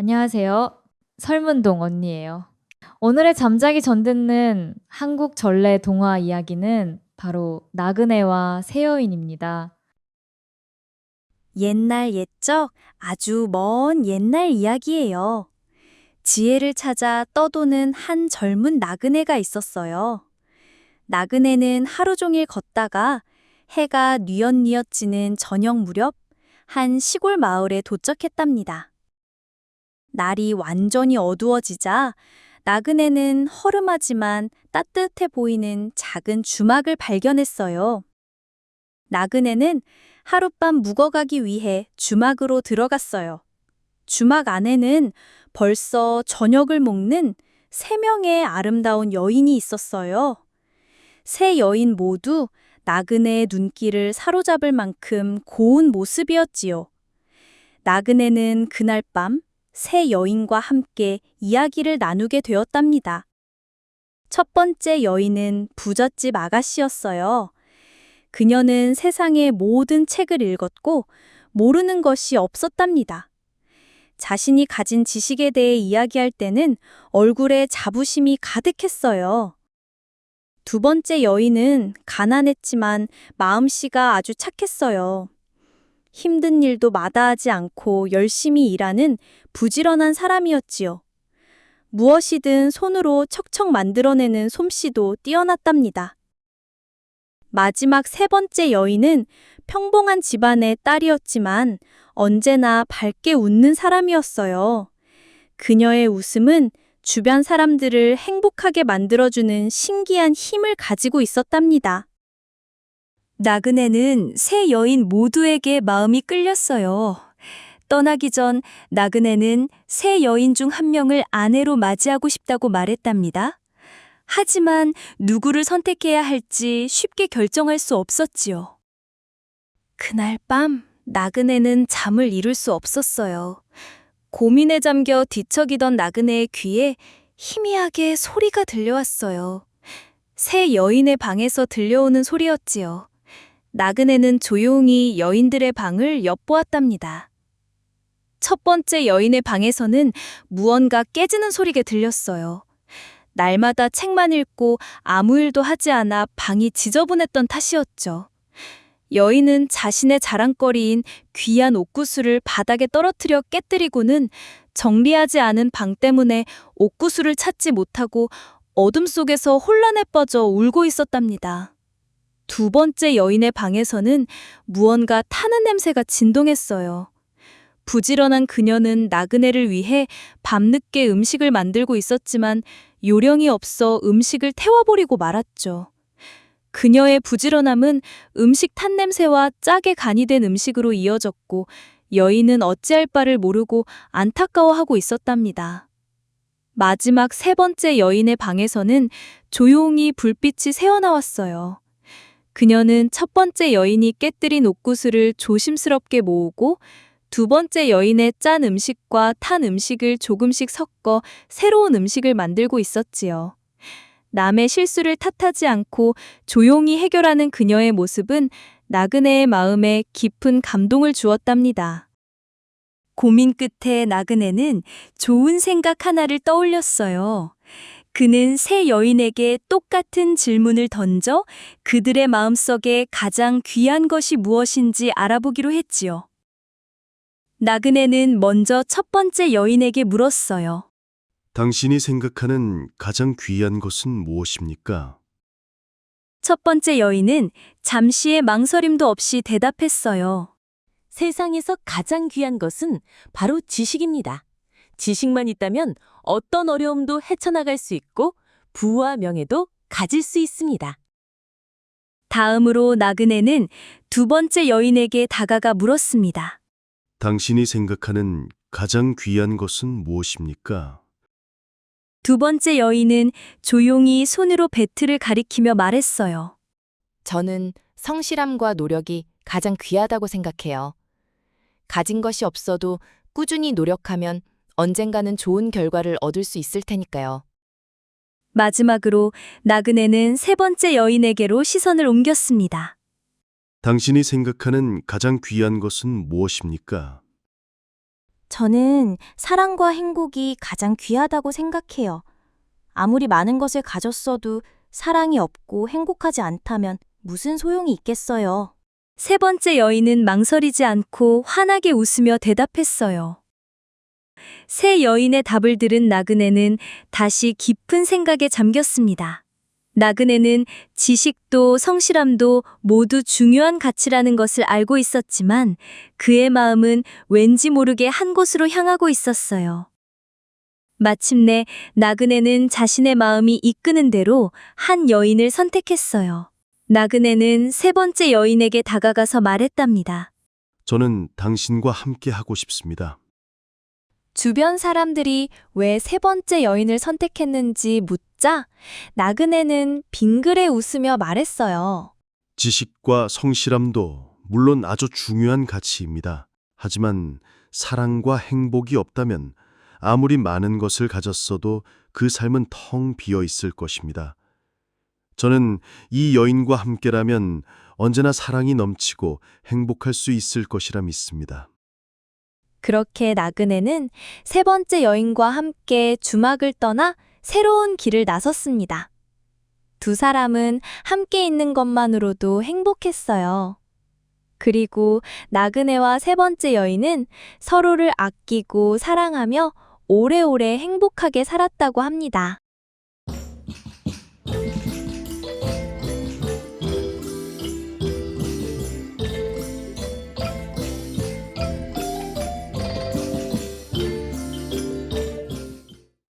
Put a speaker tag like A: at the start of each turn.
A: 안녕하세요. 설문동 언니예요. 오늘의 잠자기 전 듣는 한국 전래 동화 이야기는 바로 나그네와 새여인입니다.
B: 옛날 옛적 아주 먼 옛날 이야기예요. 지혜를 찾아 떠도는 한 젊은 나그네가 있었어요. 나그네는 하루 종일 걷다가 해가 뉘엿뉘엿 지는 저녁 무렵 한 시골 마을에 도착했답니다. 날이 완전히 어두워지자 나그네는 허름하지만 따뜻해 보이는 작은 주막을 발견했어요. 나그네는 하룻밤 묵어가기 위해 주막으로 들어갔어요. 주막 안에는 벌써 저녁을 먹는 세 명의 아름다운 여인이 있었어요. 세 여인 모두 나그네의 눈길을 사로잡을 만큼 고운 모습이었지요. 나그네는 그날 밤 세 여인과 함께 이야기를 나누게 되었답니다. 첫 번째 여인은 부잣집 아가씨였어요. 그녀는 세상의 모든 책을 읽었고 모르는 것이 없었답니다. 자신이 가진 지식에 대해 이야기할 때는 얼굴에 자부심이 가득했어요. 두 번째 여인은 가난했지만 마음씨가 아주 착했어요. 힘든 일도 마다하지 않고 열심히 일하는 부지런한 사람이었지요. 무엇이든 손으로 척척 만들어내는 솜씨도 뛰어났답니다. 마지막 세 번째 여인은 평범한 집안의 딸이었지만 언제나 밝게 웃는 사람이었어요. 그녀의 웃음은 주변 사람들을 행복하게 만들어주는 신기한 힘을 가지고 있었답니다. 나그네는 세 여인 모두에게 마음이 끌렸어요. 떠나기 전 나그네는 세 여인 중 한 명을 아내로 맞이하고 싶다고 말했답니다. 하지만 누구를 선택해야 할지 쉽게 결정할 수 없었지요. 그날 밤 나그네는 잠을 이룰 수 없었어요. 고민에 잠겨 뒤척이던 나그네의 귀에 희미하게 소리가 들려왔어요. 새 여인의 방에서 들려오는 소리였지요. 나그네는 조용히 여인들의 방을 엿보았답니다. 첫 번째 여인의 방에서는 무언가 깨지는 소리가 들렸어요. 날마다 책만 읽고 아무 일도 하지 않아 방이 지저분했던 탓이었죠. 여인은 자신의 자랑거리인 귀한 옥구슬을 바닥에 떨어뜨려 깨뜨리고는 정리하지 않은 방 때문에 옥구슬을 찾지 못하고 어둠 속에서 혼란에 빠져 울고 있었답니다. 두 번째 여인의 방에서는 무언가 타는 냄새가 진동했어요. 부지런한 그녀는 나그네를 위해 밤늦게 음식을 만들고 있었지만 요령이 없어 음식을 태워버리고 말았죠. 그녀의 부지런함은 음식 탄 냄새와 짜게 간이 된 음식으로 이어졌고 여인은 어찌할 바를 모르고 안타까워하고 있었답니다. 마지막 세 번째 여인의 방에서는 조용히 불빛이 새어나왔어요. 그녀는 첫 번째 여인이 깨뜨린 옥구슬을 조심스럽게 모으고 두 번째 여인의 짠 음식과 탄 음식을 조금씩 섞어 새로운 음식을 만들고 있었지요. 남의 실수를 탓하지 않고 조용히 해결하는 그녀의 모습은 나그네의 마음에 깊은 감동을 주었답니다. 고민 끝에 나그네는 좋은 생각 하나를 떠올렸어요. 그는 세 여인에게 똑같은 질문을 던져 그들의 마음속에 가장 귀한 것이 무엇인지 알아보기로 했지요. 나그네는 먼저 첫 번째 여인에게 물었어요.
C: 당신이 생각하는 가장 귀한 것은 무엇입니까?
B: 첫 번째 여인은 잠시의 망설임도 없이 대답했어요.
D: 세상에서 가장 귀한 것은 바로 지식입니다. 지식만 있다면 어떤 어려움도 헤쳐나갈 수 있고 부와 명예도 가질 수 있습니다.
B: 다음으로 나그네는 두 번째 여인에게 다가가 물었습니다.
C: 당신이 생각하는 가장 귀한 것은 무엇입니까?
B: 두 번째 여인은 조용히 손으로 배틀을 가리키며 말했어요.
E: 저는 성실함과 노력이 가장 귀하다고 생각해요. 가진 것이 없어도 꾸준히 노력하면 언젠가는 좋은 결과를 얻을 수 있을 테니까요.
B: 마지막으로 나그네는 세 번째 여인에게로 시선을 옮겼습니다.
C: 당신이 생각하는 가장 귀한 것은 무엇입니까?
F: 저는 사랑과 행복이 가장 귀하다고 생각해요. 아무리 많은 것을 가졌어도 사랑이 없고 행복하지 않다면 무슨 소용이 있겠어요.
B: 세 번째 여인은 망설이지 않고 환하게 웃으며 대답했어요. 새 여인의 답을 들은 나그네는 다시 깊은 생각에 잠겼습니다. 나그네는 지식도 성실함도 모두 중요한 가치라는 것을 알고 있었지만 그의 마음은 왠지 모르게 한 곳으로 향하고 있었어요. 마침내 나그네는 자신의 마음이 이끄는 대로 한 여인을 선택했어요. 나그네는 세 번째 여인에게 다가가서 말했답니다.
C: 저는 당신과 함께 하고 싶습니다.
F: 주변 사람들이 왜 세 번째 여인을 선택했는지 묻자 나그네는 빙그레 웃으며 말했어요.
C: 지식과 성실함도 물론 아주 중요한 가치입니다. 하지만 사랑과 행복이 없다면 아무리 많은 것을 가졌어도 그 삶은 텅 비어 있을 것입니다. 저는 이 여인과 함께라면 언제나 사랑이 넘치고 행복할 수 있을 것이라 믿습니다.
F: 그렇게 나그네는 세 번째 여인과 함께 주막을 떠나 새로운 길을 나섰습니다. 두 사람은 함께 있는 것만으로도 행복했어요. 그리고 나그네와 세 번째 여인은 서로를 아끼고 사랑하며 오래오래 행복하게 살았다고 합니다.